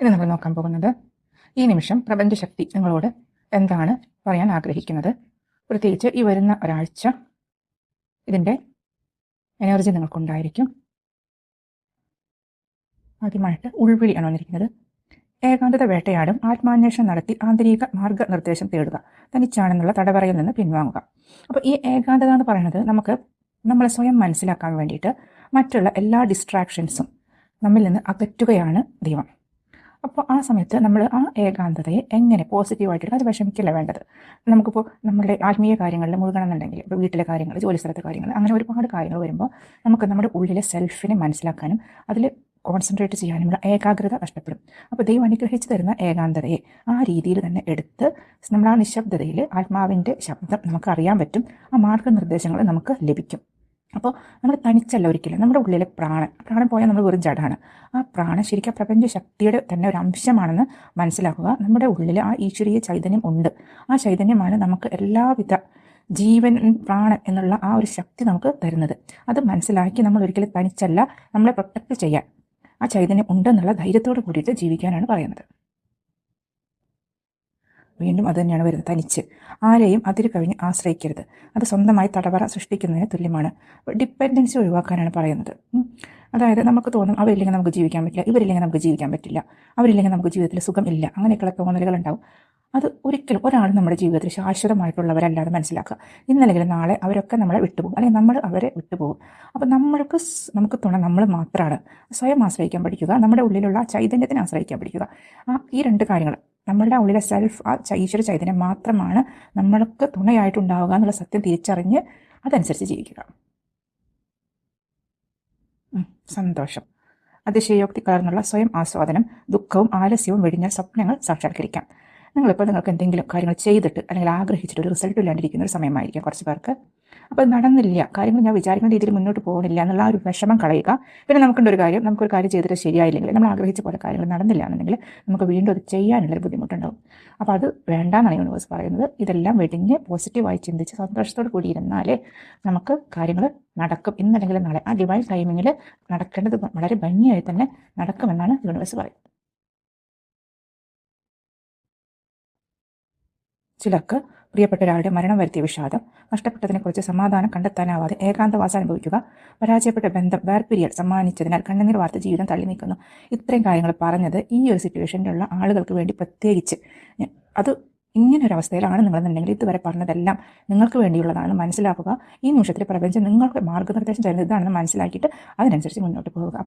ഇന്ന് നമ്മൾ നോക്കാൻ പോകുന്നത് ഈ നിമിഷം പ്രപഞ്ചശക്തി നിങ്ങളോട് എന്താണ് പറയാൻ ആഗ്രഹിക്കുന്നത്? പ്രത്യേകിച്ച് ഈ വരുന്ന ഒരാഴ്ച ഇതിന്റെ എനർജി നിങ്ങൾക്കുണ്ടായിരിക്കും. ആദ്യമായിട്ട് ഉൾവിളിയാണ് വന്നിരിക്കുന്നത്. ഏകാന്തത വേട്ടയാടും ആത്മാന്വേഷണം നടത്തി ആന്തരിക മാർഗനിർദ്ദേശം തേടുക തനിച്ചാണെന്നുള്ള തടവറയിൽ നിന്ന് പിൻവാങ്ങുക. അപ്പോൾ ഈ ഏകാന്തത എന്ന് പറയുന്നത് നമുക്ക് നമ്മളെ സ്വയം മനസ്സിലാക്കാൻ വേണ്ടിയിട്ട് മറ്റുള്ള എല്ലാ ഡിസ്ട്രാക്ഷൻസും നമ്മിൽ നിന്ന് അകറ്റുകയാണ് ദൈവം. അപ്പോൾ ആ സമയത്ത് നമ്മൾ ആ ഏകാന്തതയെ എങ്ങനെ പോസിറ്റീവായിട്ട് അത് വിഷമിക്കില്ല വേണ്ടത്? നമുക്കിപ്പോൾ നമ്മുടെ ആത്മീയ കാര്യങ്ങളിൽ മുഴുകണമെന്നുണ്ടെങ്കിൽ ഇപ്പോൾ വീട്ടിലെ കാര്യങ്ങൾ ജോലി സ്ഥലത്തെ കാര്യങ്ങൾ അങ്ങനെ ഒരുപാട് കാര്യങ്ങൾ വരുമ്പോൾ നമുക്ക് നമ്മുടെ ഉള്ളിലെ സെൽഫിനെ മനസ്സിലാക്കാനും അതിൽ കോൺസെൻട്രേറ്റ് ചെയ്യാനുമുള്ള ഏകാഗ്രത നഷ്ടപ്പെടും. അപ്പോൾ ദൈവം അനുഗ്രഹിച്ചു തരുന്ന ഏകാന്തതയെ ആ രീതിയിൽ തന്നെ എടുത്ത് നമ്മൾ ആ നിശബ്ദതയിൽ ആത്മാവിന്റെ ശബ്ദം നമുക്ക് അറിയാൻ പറ്റും. ആ മാർഗനിർദ്ദേശങ്ങൾ നമുക്ക് ലഭിക്കും. അപ്പോൾ നമ്മൾ തനിച്ചല്ല ഒരിക്കലും. നമ്മുടെ ഉള്ളിലെ പ്രാണൻ. പ്രാണൻ പോയാൽ നമ്മൾ വെറും ജഡാണ്. ആ പ്രാണൻ ശരിക്കും പ്രപഞ്ച ശക്തിയുടെ തന്നെ ഒരു അംശമാണെന്ന് മനസ്സിലാക്കുക. നമ്മുടെ ഉള്ളിൽ ആ ഈശ്വരീയ ചൈതന്യം ഉണ്ട്. ആ ചൈതന്യമാണ് നമുക്ക് എല്ലാവിധ ജീവൻ പ്രാണൻ എന്നുള്ള ആ ഒരു ശക്തി നമുക്ക് തരുന്നത്. അത് മനസ്സിലാക്കി നമ്മൾ ഒരിക്കലും തനിച്ചല്ല നമ്മളെ പ്രൊട്ടക്റ്റ് ചെയ്യാൻ. ആ ചൈതന്യം ഉണ്ടെന്നുള്ള ധൈര്യത്തോട് കൂടിയിട്ട് ജീവിക്കാനാണ് പറയുന്നത്. വീണ്ടും അത് തന്നെയാണ് വരുന്നത്. തനിച്ച്. ആരെയും അതിര് കവിഞ്ഞ് ആശ്രയിക്കരുത്. അത് സ്വന്തമായി തടവറ സൃഷ്ടിക്കുന്നതിന് തുല്യമാണ്. ഡിപ്പെൻഡൻസി ഒഴിവാക്കാനാണ് പറയുന്നത്. അതായത് നമുക്ക് തോന്നും അവരില്ലെങ്കിൽ നമുക്ക് ജീവിക്കാൻ പറ്റില്ല ഇവരില്ലെങ്കിൽ നമുക്ക് ജീവിക്കാൻ പറ്റില്ല അവരില്ലെങ്കിൽ നമുക്ക് ജീവിതത്തിൽ സുഖം ഇല്ല അങ്ങനെയൊക്കെയുള്ള തോന്നലുകൾ ഉണ്ടാവും അത് ഒരിക്കലും ഒരാൾ നമ്മുടെ ജീവിതത്തിൽ ശാശ്വതമായിട്ടുള്ളവരല്ലാതെ മനസ്സിലാക്കുക. ഇന്നല്ലെങ്കിൽ നാളെ അവരൊക്കെ നമ്മളെ വിട്ടുപോകും. അല്ലെങ്കിൽ നമ്മൾ അവരെ വിട്ടുപോകും. അപ്പോൾ നമ്മൾക്ക് നമുക്ക് തുണ നമ്മൾ മാത്രമാണ് സ്വയം ആശ്രയിക്കാൻ പഠിക്കുക നമ്മുടെ ഉള്ളിലുള്ള ചൈതന്യത്തിനെ ആശ്രയിക്കാൻ പഠിക്കുക. ആ ഈ രണ്ട് കാര്യങ്ങൾ നമ്മളുടെ ഉള്ളിലെ സെൽഫ് ആ ഈശ്വര ചൈതന്യം മാത്രമാണ് നമ്മൾക്ക് തുണയായിട്ടുണ്ടാവുക എന്നുള്ള സത്യം തിരിച്ചറിഞ്ഞ് അതനുസരിച്ച് ജീവിക്കുക. സന്തോഷം. അതിശയോക്തി കലർന്നുള്ള സ്വയം ആസ്വാദനം ദുഃഖവും ആലസ്യവും വെടിഞ്ഞ സ്വപ്നങ്ങൾ സാക്ഷാത്കരിക്കാം. നിങ്ങളിപ്പോൾ നിങ്ങൾക്ക് എന്തെങ്കിലും കാര്യങ്ങൾ ചെയ്തിട്ട് അല്ലെങ്കിൽ ആഗ്രഹിച്ചിട്ട് ഒരു റിസൾട്ട് ഇല്ലാണ്ടിരിക്കുന്ന ഒരു സമയമായിരിക്കും കുറച്ച് പേർക്ക്. അപ്പോൾ നടന്നില്ല. കാര്യങ്ങൾ ഞാൻ വിചാരിക്കുന്ന രീതിയിൽ മുന്നോട്ട് പോകുന്നില്ല എന്നുള്ള ആ ഒരു വിഷമം കളയുക. പിന്നെ നമുക്കുണ്ട് ഒരു കാര്യം നമുക്കൊരു കാര്യം ചെയ്തിട്ട് ശരിയായില്ലെങ്കിൽ നമ്മൾ ആഗ്രഹിച്ച പോലെ കാര്യങ്ങൾ നടന്നില്ല എന്നുണ്ടെങ്കിൽ നമുക്ക് വീണ്ടും അത് ചെയ്യാനുള്ളൊരു ബുദ്ധിമുട്ടുണ്ടാവും. അപ്പോൾ അത് വേണ്ടാന്നാണ് യൂണിവേഴ്സ് പറയുന്നത്. ഇതെല്ലാം വെടിഞ്ഞ് പോസിറ്റീവായി ചിന്തിച്ച് സന്തോഷത്തോട് കൂടി ഇരുന്നാലേ നമുക്ക് കാര്യങ്ങൾ നടക്കും. ഇന്നല്ലെങ്കിൽ നാളെ. ആ ഡിവൈൻ ടൈമിങ്ങിൽ നടക്കേണ്ടത് വളരെ ഭംഗിയായി തന്നെ നടക്കുമെന്നാണ് യൂണിവേഴ്സ് പറയുന്നത്. ചിലർക്ക് പ്രിയപ്പെട്ട ഒരാളുടെ മരണം വരുത്തിയ വിഷാദം നഷ്ടപ്പെട്ടതിനെക്കുറിച്ച് സമാധാനം കണ്ടെത്താനാവാതെ ഏകാന്തവാസം അനുഭവിക്കുക പരാജയപ്പെട്ട ബന്ധം വേർപിരിയൽ സമ്മാനിച്ചതിനാൽ കണ്ണുനീർ വാർത്ത ജീവിതം തള്ളി നീക്കുന്നു ഇത്രയും കാര്യങ്ങൾ പറഞ്ഞത് ഈ ഒരു സിറ്റുവേഷനിലുള്ള ആളുകൾക്ക് വേണ്ടി പ്രത്യേകിച്ച് അത് ഇങ്ങനെ ഒരു അവസ്ഥയിലാണ് നിങ്ങളെന്നുണ്ടെങ്കിൽ ഇതുവരെ പറഞ്ഞതെല്ലാം നിങ്ങൾക്ക് വേണ്ടിയുള്ളതാണ്. മനസ്സിലാക്കുക. ഈ നിമിഷത്തിൽ പ്രപഞ്ചം നിങ്ങൾക്ക് മാർഗനിർദ്ദേശം തരുന്നത് മനസ്സിലാക്കിയിട്ട് അതിനനുസരിച്ച് മുന്നോട്ട് പോവുക.